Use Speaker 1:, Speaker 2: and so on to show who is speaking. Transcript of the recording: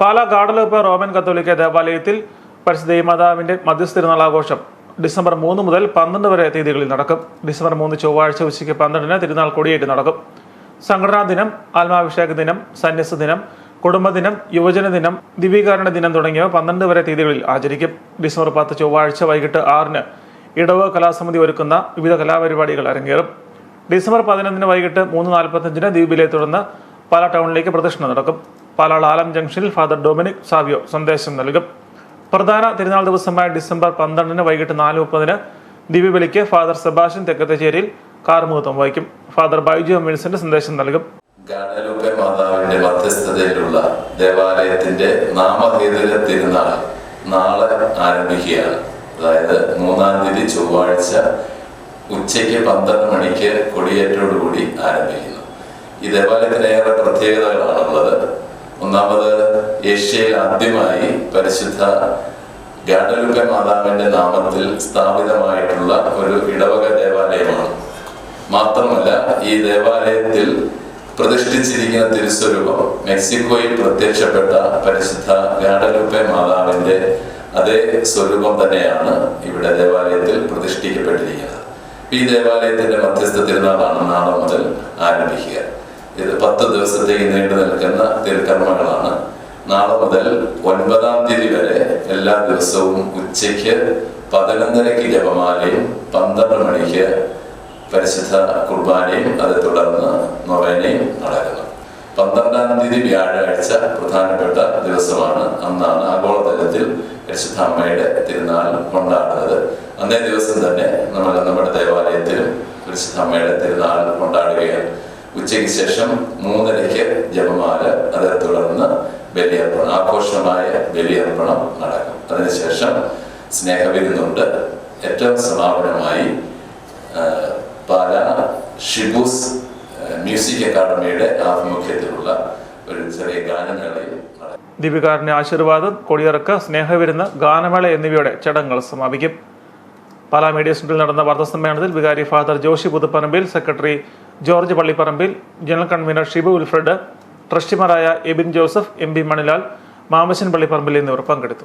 Speaker 1: Pala ഗാഡലോപ്പ Roman കത്തോലിക്ക ദേവാലയത്തിൽ പരിശുദ്ധ മാതാവിന്റെ മധ്യസ്ഥിരുന്നാളാഘോഷം ഡിസംബർ മൂന്ന് മുതൽ പന്ത്രണ്ട് വരെ തീയതികളിൽ നടക്കും. ഡിസംബർ മൂന്ന് ചൊവ്വാഴ്ച ഉച്ചയ്ക്ക് പന്ത്രണ്ടിന് തിരുനാൾ കൊടിയേറ്റ് നടക്കും. സംഘടനാ ദിനം ആത്മാഭിഷേക ദിനം സന്യസ ദിനം കുടുംബദിനം യുവജന ദിനം ദിവീകരണ ദിനം തുടങ്ങിയവ പന്ത്രണ്ട് വരെ തീയതികളിൽ ആചരിക്കും. ഡിസംബർ പത്ത് ചൊവ്വാഴ്ച വൈകിട്ട് ആറിന് ഇടവ് കലാസമിതി ഒരുക്കുന്ന വിവിധ കലാപരിപാടികൾ അരങ്ങേറും. ഡിസംബർ പതിനൊന്നിന് വൈകിട്ട് മൂന്ന് നാൽപ്പത്തഞ്ചിന് ദ്വീപിലെ തുടർന്ന് പല ടൗണിലേക്ക് പ്രദർശനം നടക്കും. പാലാ ആലം ജംഗ്ഷനിൽ ഫാദർ ഡൊമിനിക് സാവിയോ സന്ദേശം നൽകും. പ്രധാന തിരുനാൾ ദിവസമായ ഡിസംബർ പന്ത്രണ്ടിന് വൈകിട്ട് നാല് മുപ്പതിന് ദിവ്യബലിക്ക് ഫാദർ സെബാസ്റ്റ്യൻ തെക്കത്തശ്ശേരിയിൽ കാർമുഖത്വം വഹിക്കും. ഫാദർ ബൈജു എം സന്ദേശം നൽകും.
Speaker 2: മാതാവിന്റെ മധ്യസ്ഥതയിലുള്ള ദേവാലയത്തിന്റെ നാമഹേതുക തിരുനാൾ നാളെ ആരംഭിക്കുകയാണ്. അതായത് മൂന്നാം തീയതി ചൊവ്വാഴ്ച ഉച്ചയ്ക്ക് പന്ത്രണ്ട് മണിക്ക് കൊടിയേറ്റോടുകൂടി ആരംഭിക്കുന്നു. ഈ ദേവാലയത്തിന് ഏറെ പ്രത്യേകതകളാണുള്ളത് ഒന്നാമത് ഏഷ്യയിൽ ആദ്യമായി പരിശുദ്ധ ഗാഡലുക മാതാവിന്റെ നാമത്തിൽ സ്ഥാപിതമായിട്ടുള്ള ഒരു ഇടവക ദേവാലയമാണ്. മാത്രമല്ല ഈ ദേവാലയത്തിൽ പ്രതിഷ്ഠിച്ചിരിക്കുന്ന തിരുസ്വരൂപം മെക്സിക്കോയിൽ പ്രത്യക്ഷപ്പെട്ട പരിശുദ്ധ ഗാഡലുപ്പ മാതാവിന്റെ അതേ സ്വരൂപം തന്നെയാണ് ഇവിടെ ദേവാലയത്തിൽ പ്രതിഷ്ഠിക്കപ്പെട്ടിരിക്കുന്നത്. ഈ ദേവാലയത്തിന്റെ മധ്യസ്ഥ തിരുനാളാണ് നാളെ മുതൽ ആരംഭിക്കുക. ഇത് പത്ത് ദിവസത്തേക്ക് നീണ്ടു നിൽക്കുന്ന തിരുക്കർമ്മങ്ങളാണ്. നാളെ മുതൽ ഒൻപതാം തീയതി വരെ എല്ലാ ദിവസവും ഉച്ചയ്ക്ക് പതിനൊന്നരയ്ക്ക് ജപമാലയും പന്ത്രണ്ട് മണിക്ക് പരിശുദ്ധ കുർബാനയും അത് തുടർന്ന് നൊവേനയും നടക്കുന്നു. പന്ത്രണ്ടാം തീയതി വ്യാഴാഴ്ച പ്രധാനപ്പെട്ട ദിവസമാണ് അന്നാണ് ആഗോളതലത്തിൽ പരിശുദ്ധ അമ്മയുടെ തിരുനാൾ കൊണ്ടാടുന്നത്. അന്നേ ദിവസം തന്നെ നമ്മൾ നമ്മുടെ ദേവാലയത്തിലും പരിശുദ്ധ അമ്മയുടെ തിരുനാൾ കൊണ്ടാടുകയാണ്. ഉച്ചയ്ക്ക് ശേഷം മൂന്നരയ്ക്ക് ജപമാല അതെ തുടർന്ന് ബലിയർപ്പണം ആഘോഷമായ ബലിയർപ്പണം നടക്കും. അതിനുശേഷം സ്നേഹവിരുന്നുണ്ട്. ഏറ്റവും സമാപനമായി പാല ഷിബൂസ് മ്യൂസിക് അക്കാദമിയുടെ ആഭിമുഖ്യത്തിലുള്ള ഒരു ചെറിയ ഗാനമേളയും
Speaker 1: ദീപികാരന്റെ ആശീർവാദം കൊടിയിറക്ക് സ്നേഹവിരുന്ന് ഗാനമേള എന്നിവയുടെ ചടങ്ങുകൾ സമാപിക്കും. പാലാ മീഡിയ സെന്ററിൽ നടന്ന വാർത്താ സമ്മേളനത്തിൽ വികാരി father Joshi Puthupparambil secretary George Pallipparambil general convener Shibu Wilfred ട്രസ്റ്റിമാരായ Abin Joseph M P Manilal Mamashan Pallipparambil എന്നിവർ പങ്കെടുത്തു.